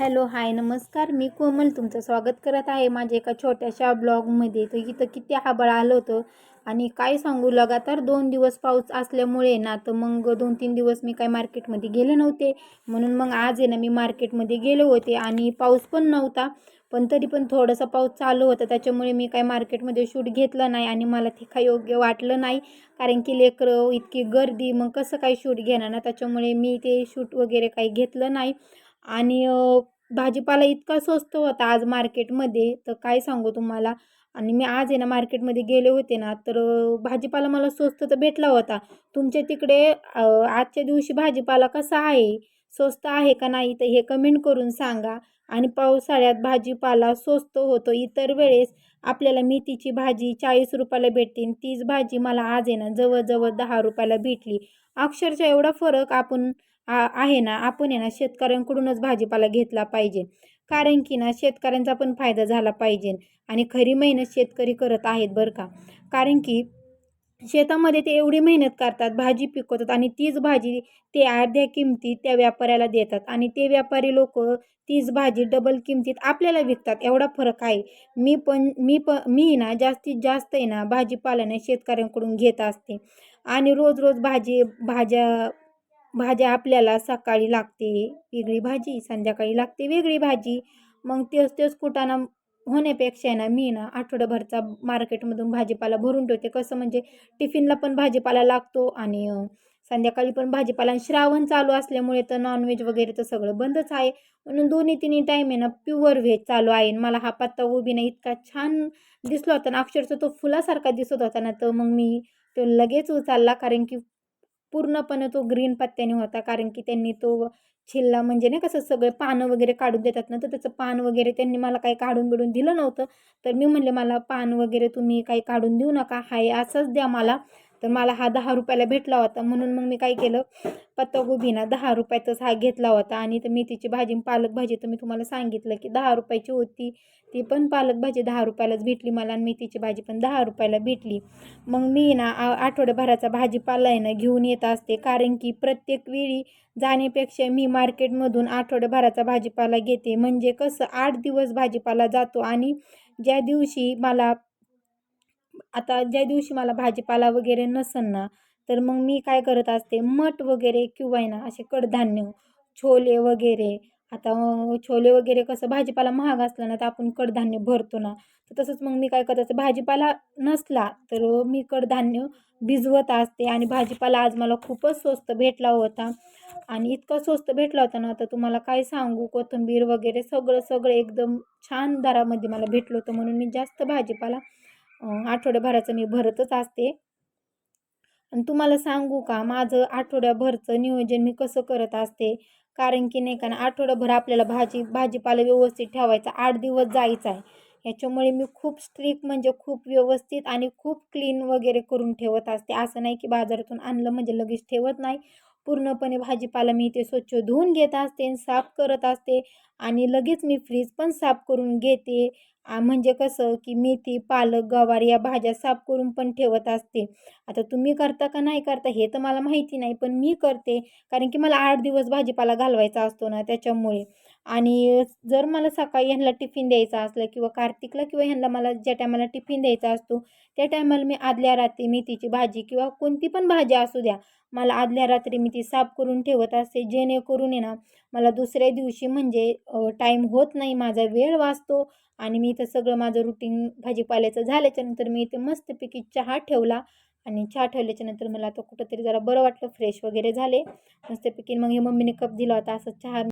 Hello hi नमस्कार. मी कोमल तुमचं स्वागत करत आहे माझ्या एका छोट्याशा ब्लॉगमध्ये. तर इथं किती आभाळ आलं होतं. आणि काय सांगू लगातार दोन दिवस पाऊस असल्यामुळे ना तर मग दोन तीन दिवस मी काय मार्केटमध्ये गेले नव्हते. म्हणून मग आज आहे ना मी मार्केटमध्ये गेले होते आणि पाऊस पण नव्हता. पण तरी पण थोडासा पाऊस चालू होता. त्याच्यामुळे मी काय मार्केटमध्ये शूट घेतलं नाही आणि मला ते काही योग्य वाटलं नाही. कारण की लेकरं इतकी गर्दी मग कसं काय शूट घेणार ना? त्याच्यामुळे मी ते शूट वगैरे काही घेतलं नाही. आणि भाजीपाला इतका स्वस्त होता आज मार्केटमध्ये तर काय सांगू तुम्हाला? आणि मी आज आहे ना मार्केटमध्ये गेले होते ना तर भाजीपाला मला स्वस्त तर भेटला होता. तुमच्या तिकडे आजच्या दिवशी भाजीपाला कसा आहे? स्वस्त आहे का नाही तर हे कमेंट करून सांगा. आणि पावसाळ्यात भाजीपाला स्वस्त होतो इतर वेळेस आपल्याला मेथीची भाजी चाळीस रुपयाला भेटते तीच भाजी मला आज आहे ना जवळजवळ दहा रुपयाला भेटली. अक्षरशः एवढा फरक आपण आ आहे ना आपण आहे ना शेतकऱ्यांकडूनच भाजीपाला घेतला पाहिजे. कारण की ना शेतकऱ्यांचा पण फायदा झाला पाहिजे आणि खरी मेहनत शेतकरी करत आहेत बरं का. कारण की शेतामध्ये ते एवढी मेहनत करतात भाजी पिकवतात आणि तीच भाजी ते अर्ध्या किमतीत त्या व्यापाऱ्याला देतात आणि ते व्यापारी लोक तीच भाजी डबल किमतीत आपल्याला विकतात. एवढा फरक आहे. मी पण मी प मी ना जास्तीत जास्त आहे ना भाजीपाल्याने शेतकऱ्यांकडून घेत असते. आणि रोज रोज भाजी भाज्या भाज्या आपल्याला सकाळी लागते वेगळी भाजी संध्याकाळी लागते वेगळी भाजी. मग तेच तेच कुटाणा होण्यापेक्षा ना मी ना आठवड्याभरचा मार्केटमधून भाजीपाला भरून ठेवते. कसं म्हणजे टिफिनला पण भाजीपाला लागतो आणि संध्याकाळी पण भाजीपाला श्रावण चालू असल्यामुळे तर नॉनव्हेज वगैरे तर सगळं बंदच आहे. म्हणून दोन्ही तिन्ही टाईम आहे ना प्युअर व्हेज चालू आहे. मला हा पत्ता उभी ना इतका छान दिसला होता ना अक्षरशः तो फुलासारखा दिसत होता ना तर मग मी तो लगेच उचलला. कारण की पूर्णपणे तो ग्रीन पत्त्याने होता. कारण की त्यांनी तो छिल्ला म्हणजे नाही कसं सगळे पानं वगैरे काढून देतात ना तर त्याचं पान वगैरे त्यांनी मला काही काढून बिडून दिलं नव्हतं. तर मी म्हणले मला पान वगैरे तुम्ही काही काढून देऊ नका. हाय असंच द्या मला. तर मला हा दहा रुपयाला भेटला होता. म्हणून मग मी काय केलं? पत्तागोबीना दहा रुपयाचाच हा घेतला होता. आणि तर मेथीची भाजी पालक भाजी तर मी तुम्हाला सांगितलं की दहा रुपयाची होती. ती पण पालक भाजी दहा रुपयालाच भेटली मला आणि मेथीची भाजी पण दहा रुपयाला भेटली. मग मी ना आठवड्याभराचा भाजीपाला आहे ना घेऊन येत असते. कारण की प्रत्येक वेळी जाण्यापेक्षा मी मार्केटमधून आठवड्याभराचा भाजीपाला घेते. म्हणजे कसं आठ दिवस भाजीपाला जातो आणि ज्या दिवशी मला आता ज्या दिवशी मला भाजीपाला वगैरे नसन ना तर मग मी काय करत असते? मठ वगैरे किंवा ना असे कडधान्य छोले वगैरे. आता छोले वगैरे कसं भाजीपाला महाग असला ना तर आपण कडधान्य भरतो ना. तर तसंच मग मी काय करत असते? भाजीपाला नसला तर मी कडधान्य भिजवत असते आणि भाजीपाला आज मला खूपच स्वस्त भेटला होता. आणि इतका स्वस्त भेटला होता ना तर तुम्हाला काय सांगू? कोथिंबीर वगैरे सगळं सगळं एकदम छान दरामध्ये मला भेटलं होतं म्हणून मी जास्त भाजीपाला आठवड्याभराचं मी भरतच असते. आणि तुम्हाला सांगू का माझं आठवड्याभरचं नियोजन मी कसं करत असते? कारण की नाही का ना आठवड्याभर आपल्याला भाजी भाजीपाला व्यवस्थित ठेवायचा आठ दिवस जायचा आहे. याच्यामुळे मी खूप स्ट्रिक म्हणजे खूप व्यवस्थित आणि खूप क्लीन वगैरे करून ठेवत असते. असं नाही की बाजारातून आणलं म्हणजे लगेच ठेवत नाही. पूर्णपणे भाजीपाला मी ते स्वच्छ धुवून घेत असते साफ करत असते. आणि लगेच मी फ्रीज पण साफ करून घेते. म्हणजे कसं की मेथी पालक गवार या भाज्या साफ करून पण ठेवत असते. आता तुम्ही करता का नाही करता हे तर मला माहिती नाही पण मी करते. कारण की मला आठ दिवस भाजीपाला घालवायचा असतो ना त्याच्यामुळे. आणि जर मला सकाळी ह्यांना टिफिन द्यायचा असलं किंवा कार्तिकला किंवा ह्यांना मला ज्या टायमाला टिफिन द्यायचा असतो त्या टायमाला मी आदल्या रात्री मेथीची भाजी किंवा कोणती पण भाजी असू द्या मला आदल्या रात्री मी ती साफ करून ठेवत असते. जेणेकरून आहे ना मला दुसऱ्या दिवशी म्हणजे टाईम होत नाही माझा वेळ वाचतो आणि मी इथं सगळं माझं रुटीन भाजीपाल्याचं झाल्याच्यानंतर मी इथे मस्तपैकी चहा ठेवला आणि चहा ठेवल्याच्यानंतर मला आता कुठंतरी जरा बरं वाटलं फ्रेश वगैरे झाले. मस्तपैकी मग हे मम्मीने कप दिला होता असं चहा